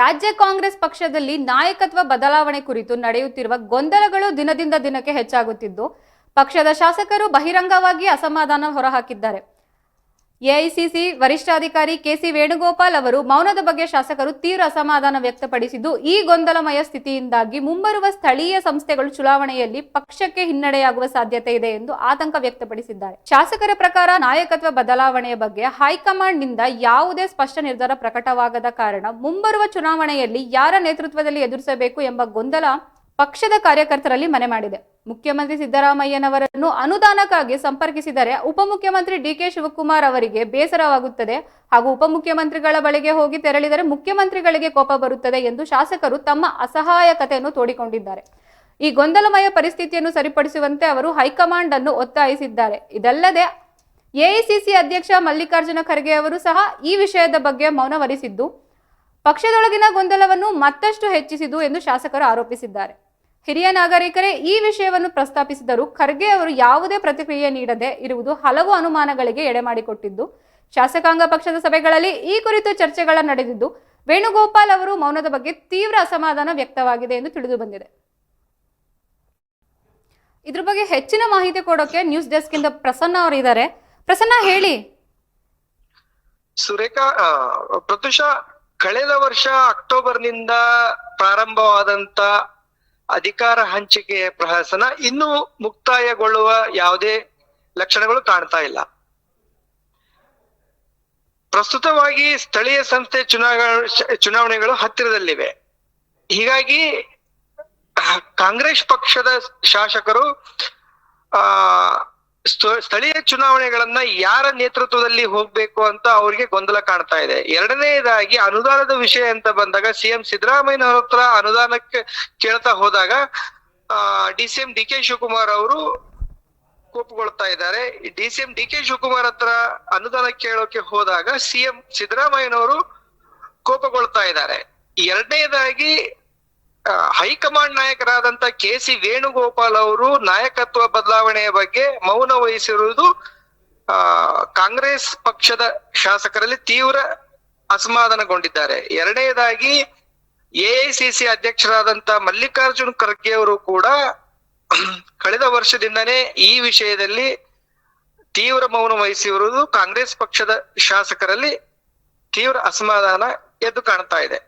ರಾಜ್ಯ ಕಾಂಗ್ರೆಸ್ ಪಕ್ಷದಲ್ಲಿ ನಾಯಕತ್ವ ಬದಲಾವಣೆ ಕುರಿತು ನಡೆಯುತ್ತಿರುವ ಗೊಂದಲಗಳು ದಿನದಿಂದ ದಿನಕ್ಕೆ ಹೆಚ್ಚಾಗುತ್ತಿದ್ದು, ಪಕ್ಷದ ಶಾಸಕರು ಬಹಿರಂಗವಾಗಿ ಅಸಮಾಧಾನ ಹೊರಹಾಕಿದ್ದಾರೆ. ಎಐಸಿಸಿ ವರಿಷ್ಠಾಧಿಕಾರಿ ಕೆಸಿ ವೇಣುಗೋಪಾಲ್ ಅವರು ಮೌನದ ಬಗ್ಗೆ ಶಾಸಕರು ತೀವ್ರ ಅಸಮಾಧಾನ ವ್ಯಕ್ತಪಡಿಸಿದ್ದು, ಈ ಗೊಂದಲಮಯ ಸ್ಥಿತಿಯಿಂದಾಗಿ ಮುಂಬರುವ ಸ್ಥಳೀಯ ಸಂಸ್ಥೆಗಳು ಚುನಾವಣೆಯಲ್ಲಿ ಪಕ್ಷಕ್ಕೆ ಹಿನ್ನಡೆಯಾಗುವ ಸಾಧ್ಯತೆ ಇದೆ ಎಂದು ಆತಂಕ ವ್ಯಕ್ತಪಡಿಸಿದ್ದಾರೆ. ಶಾಸಕರ ಪ್ರಕಾರ ನಾಯಕತ್ವ ಬದಲಾವಣೆಯ ಬಗ್ಗೆ ಹೈಕಮಾಂಡ್ನಿಂದ ಯಾವುದೇ ಸ್ಪಷ್ಟ ನಿರ್ಧಾರ ಪ್ರಕಟವಾಗದ ಕಾರಣ ಮುಂಬರುವ ಚುನಾವಣೆಯಲ್ಲಿ ಯಾರ ನೇತೃತ್ವದಲ್ಲಿ ಎದುರಿಸಬೇಕು ಎಂಬ ಗೊಂದಲ ಪಕ್ಷದ ಕಾರ್ಯಕರ್ತರಲ್ಲಿ ಮನೆ ಮಾಡಿದೆ. ಮುಖ್ಯಮಂತ್ರಿ ಸಿದ್ದರಾಮಯ್ಯನವರನ್ನು ಅನುದಾನಕ್ಕಾಗಿ ಸಂಪರ್ಕಿಸಿದರೆ ಉಪಮುಖ್ಯಮಂತ್ರಿ ಡಿಕೆ ಶಿವಕುಮಾರ್ ಅವರಿಗೆ ಬೇಸರವಾಗುತ್ತದೆ ಹಾಗೂ ಉಪಮುಖ್ಯಮಂತ್ರಿಗಳ ಬಳಿಗೆ ಹೋಗಿ ತೆರಳಿದರೆ ಮುಖ್ಯಮಂತ್ರಿಗಳಿಗೆ ಕೋಪ ಬರುತ್ತದೆ ಎಂದು ಶಾಸಕರು ತಮ್ಮ ಅಸಹಾಯಕತೆಯನ್ನು ತೋಡಿಕೊಂಡಿದ್ದಾರೆ. ಈ ಗೊಂದಲಮಯ ಪರಿಸ್ಥಿತಿಯನ್ನು ಸರಿಪಡಿಸುವಂತೆ ಅವರು ಹೈಕಮಾಂಡ್ ಅನ್ನು ಒತ್ತಾಯಿಸಿದ್ದಾರೆ. ಇದಲ್ಲದೆ ಎಐಸಿಸಿ ಅಧ್ಯಕ್ಷ ಮಲ್ಲಿಕಾರ್ಜುನ ಖರ್ಗೆ ಅವರು ಸಹ ಈ ವಿಷಯದ ಬಗ್ಗೆ ಮೌನ ವಹಿಸಿದ್ದು ಪಕ್ಷದೊಳಗಿನ ಗೊಂದಲವನ್ನು ಮತ್ತಷ್ಟು ಹೆಚ್ಚಿಸಿದ್ದು ಎಂದು ಶಾಸಕರು ಆರೋಪಿಸಿದ್ದಾರೆ. ಹಿರಿಯ ನಾಗರಿಕರೇ, ಈ ವಿಷಯವನ್ನು ಪ್ರಸ್ತಾಪಿಸಿದರೂ ಖರ್ಗೆ ಅವರು ಯಾವುದೇ ಪ್ರತಿಕ್ರಿಯೆ ನೀಡದೆ ಇರುವುದು ಹಲವು ಅನುಮಾನಗಳಿಗೆ ಎಡೆಮಾಡಿಕೊಟ್ಟಿದ್ದು, ಶಾಸಕಾಂಗ ಪಕ್ಷದ ಸಭೆಗಳಲ್ಲಿ ಈ ಕುರಿತು ಚರ್ಚೆಗಳ ನಡೆದಿದ್ದು, ವೇಣುಗೋಪಾಲ್ ಅವರು ಮೌನದ ಬಗ್ಗೆ ತೀವ್ರ ಅಸಮಾಧಾನ ವ್ಯಕ್ತವಾಗಿದೆ ಎಂದು ತಿಳಿದು ಬಂದಿದೆ. ಇದ್ರ ಬಗ್ಗೆ ಹೆಚ್ಚಿನ ಮಾಹಿತಿ ಕೊಡೋಕೆ ನ್ಯೂಸ್ ಡೆಸ್ಕ್ ಇಂದ ಪ್ರಸನ್ನ ಅವರು ಇದ್ದಾರೆ ಪ್ರಸನ್ನ, ಹೇಳಿ. ಸುರೇಖಾ ಪ್ರತ್ಯುಷ ಕಳೆದ ವರ್ಷ ಅಕ್ಟೋಬರ್ನಿಂದ ಪ್ರಾರಂಭವಾದಂತ ಅಧಿಕಾರ ಹಂಚಿಕೆಯ ಪ್ರಹಸನ ಇನ್ನೂ ಮುಕ್ತಾಯಗೊಳ್ಳುವ ಯಾವುದೇ ಲಕ್ಷಣಗಳು ಕಾಣ್ತಾ ಇಲ್ಲ. ಪ್ರಸ್ತುತವಾಗಿ ಸ್ಥಳೀಯ ಸಂಸ್ಥೆ ಚುನಾವಣೆ, ಚುನಾವಣೆಗಳು ಹತ್ತಿರದಲ್ಲಿವೆ. ಹೀಗಾಗಿ ಕಾಂಗ್ರೆಸ್ ಪಕ್ಷದ ಶಾಸಕರು, ಆ ಸ್ಥಳೀಯ ಚುನಾವಣೆಗಳನ್ನ ಯಾರ ನೇತೃತ್ವದಲ್ಲಿ ಹೋಗ್ಬೇಕು ಅಂತ ಅವ್ರಿಗೆ ಗೊಂದಲ ಕಾಣ್ತಾ ಇದೆ. ಎರಡನೇದಾಗಿ ಅನುದಾನದ ವಿಷಯ ಅಂತ ಬಂದಾಗ ಸಿಎಂ ಸಿದ್ದರಾಮಯ್ಯನವರ ಹತ್ರ ಅನುದಾನಕ್ಕೆ ಕೇಳ್ತಾ ಹೋದಾಗ D C M D K Shivakumar ಅವರು ಕೋಪಗೊಳ್ತಾ ಇದ್ದಾರೆ. D C M D K Shivakumar ಹತ್ರ ಅನುದಾನ ಕೇಳೋಕೆ ಹೋದಾಗ ಸಿಎಂ ಸಿದ್ದರಾಮಯ್ಯನವರು ಕೋಪಗೊಳ್ತಾ ಇದ್ದಾರೆ. ಎರಡನೇದಾಗಿ ಹೈಕಮಾಂಡ್ ನಾಯಕರಾದಂತ ಕೆ ಸಿ ವೇಣುಗೋಪಾಲ್ ಅವರು ನಾಯಕತ್ವ ಬದಲಾವಣೆಯ ಬಗ್ಗೆ ಮೌನ ವಹಿಸಿರುವುದು ಕಾಂಗ್ರೆಸ್ ಪಕ್ಷದ ಶಾಸಕರಲ್ಲಿ ತೀವ್ರ ಅಸಮಾಧಾನಗೊಂಡಿದ್ದಾರೆ. ಎರಡನೇದಾಗಿ ಎಐಸಿಸಿ ಅಧ್ಯಕ್ಷರಾದಂತ ಮಲ್ಲಿಕಾರ್ಜುನ್ ಖರ್ಗೆ ಅವರು ಕೂಡ ಕಳೆದ ವರ್ಷದಿಂದನೇ ಈ ವಿಷಯದಲ್ಲಿ ತೀವ್ರ ಮೌನ ವಹಿಸಿರುವುದು ಕಾಂಗ್ರೆಸ್ ಪಕ್ಷದ ಶಾಸಕರಲ್ಲಿ ತೀವ್ರ ಅಸಮಾಧಾನ ಎದ್ದು ಕಾಣ್ತಾ ಇದೆ.